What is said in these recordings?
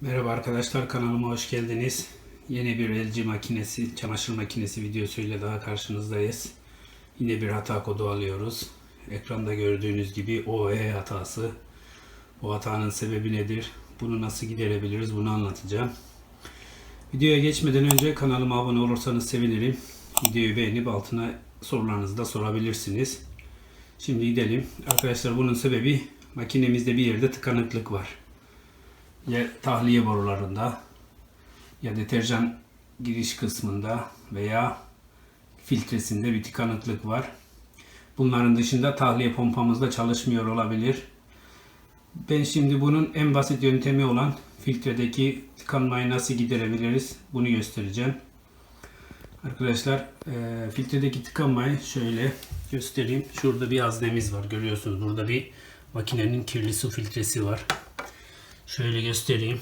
Merhaba arkadaşlar kanalıma hoş geldiniz. Yeni bir LG makinesi, çamaşır makinesi videosuyla daha karşınızdayız. Yine bir hata kodu alıyoruz. Ekranda gördüğünüz gibi OE hatası. Bu hatanın sebebi nedir? Bunu nasıl giderebiliriz? Bunu anlatacağım. Videoya geçmeden önce kanalıma abone olursanız sevinirim. Videoyu beğenip altına sorularınızı da sorabilirsiniz. Şimdi gidelim. Arkadaşlar bunun sebebi makinemizde bir yerde tıkanıklık var ya tahliye borularında ya deterjan giriş kısmında veya filtresinde bir tıkanıklık var. Bunların dışında tahliye pompamız da çalışmıyor olabilir. Ben şimdi bunun en basit yöntemi olan filtredeki tıkanmayı nasıl giderebiliriz bunu göstereceğim. Arkadaşlar e, filtredeki tıkanmayı şöyle göstereyim. Şurada bir haznemiz var görüyorsunuz. Burada bir makinenin kirli su filtresi var. Şöyle göstereyim.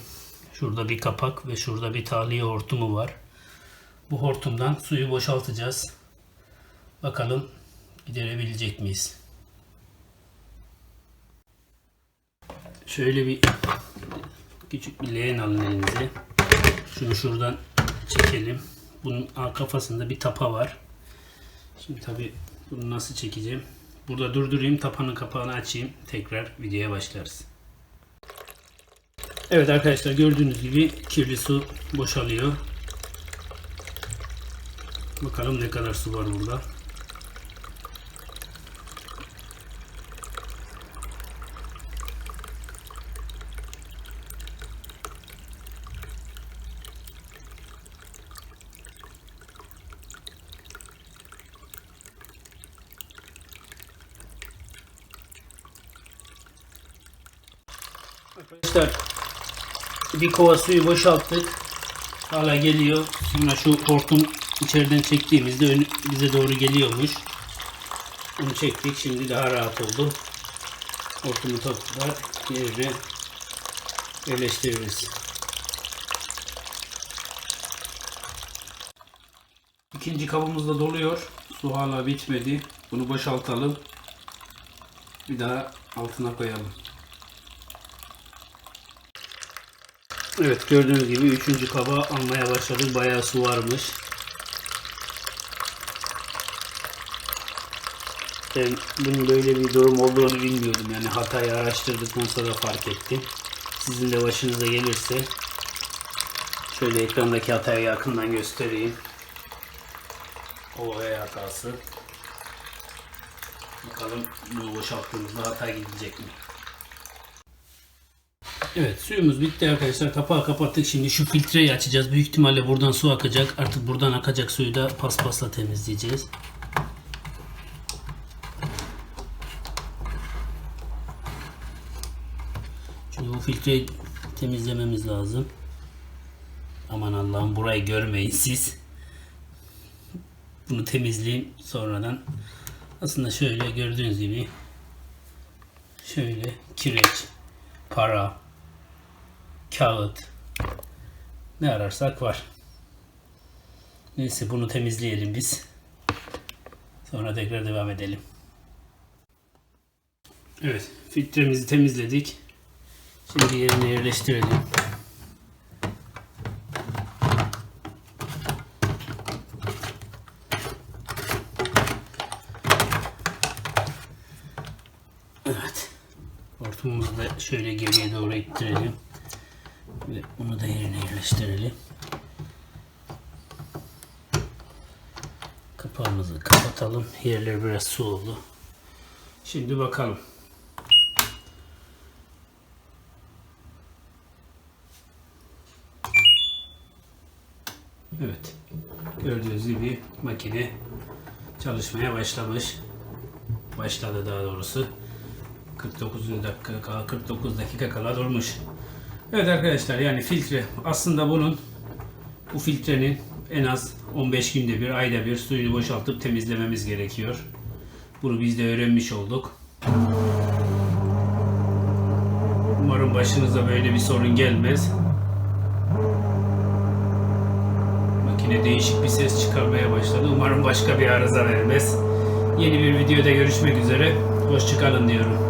Şurada bir kapak ve şurada bir tahliye hortumu var. Bu hortumdan suyu boşaltacağız. Bakalım giderebilecek miyiz? Şöyle bir küçük bir leğen alın elinize. Şunu şuradan çekelim. Bunun kafasında bir tapa var. Şimdi tabi bunu nasıl çekeceğim? Burada durdurayım, tapanın kapağını açayım. Tekrar videoya başlarız. Evet arkadaşlar gördüğünüz gibi kirli su boşalıyor. Bakalım ne kadar su var burada. Arkadaşlar bir kova suyu boşalttık. Hala geliyor. Sonra şu hortum içeriden çektiğimizde ön- bize doğru geliyormuş. Onu çektik. Şimdi daha rahat oldu. Hortumu tekrar yerine yerleştiririz. İkinci kabımız da doluyor. Su hala bitmedi. Bunu boşaltalım. Bir daha altına koyalım. Evet gördüğünüz gibi üçüncü kaba almaya başladık. Bayağı su varmış. Ben bunun böyle bir durum olduğunu bilmiyordum. Yani hatayı araştırdıktan sonra fark ettim. Sizin de başınıza gelirse şöyle ekrandaki hatayı yakından göstereyim. OE hatası. Bakalım bunu boşalttığımızda hata gidecek mi? Evet suyumuz bitti arkadaşlar. Kapağı kapattık. Şimdi şu filtreyi açacağız. Büyük ihtimalle buradan su akacak. Artık buradan akacak suyu da paspasla temizleyeceğiz. Şimdi bu filtreyi temizlememiz lazım. Aman Allah'ım burayı görmeyin siz. Bunu temizleyeyim sonradan. Aslında şöyle gördüğünüz gibi şöyle kireç, para, kağıt ne ararsak var. Neyse bunu temizleyelim biz. Sonra tekrar devam edelim. Evet filtremizi temizledik. Şimdi yerine yerleştirelim. Evet. Hortumumuzu da şöyle geriye doğru ittirelim. Ve bunu da yerine yerleştirelim. Kapağımızı kapatalım. Yerler biraz su. Şimdi bakalım. Evet. Gördüğünüz gibi makine çalışmaya başlamış. Başladı daha doğrusu. 49 dakika kala 49 dakika kala durmuş. Evet arkadaşlar yani filtre aslında bunun bu filtrenin en az 15 günde bir ayda bir suyunu boşaltıp temizlememiz gerekiyor. Bunu biz de öğrenmiş olduk. Umarım başınıza böyle bir sorun gelmez. Makine değişik bir ses çıkarmaya başladı. Umarım başka bir arıza vermez. Yeni bir videoda görüşmek üzere. Hoşçakalın diyorum.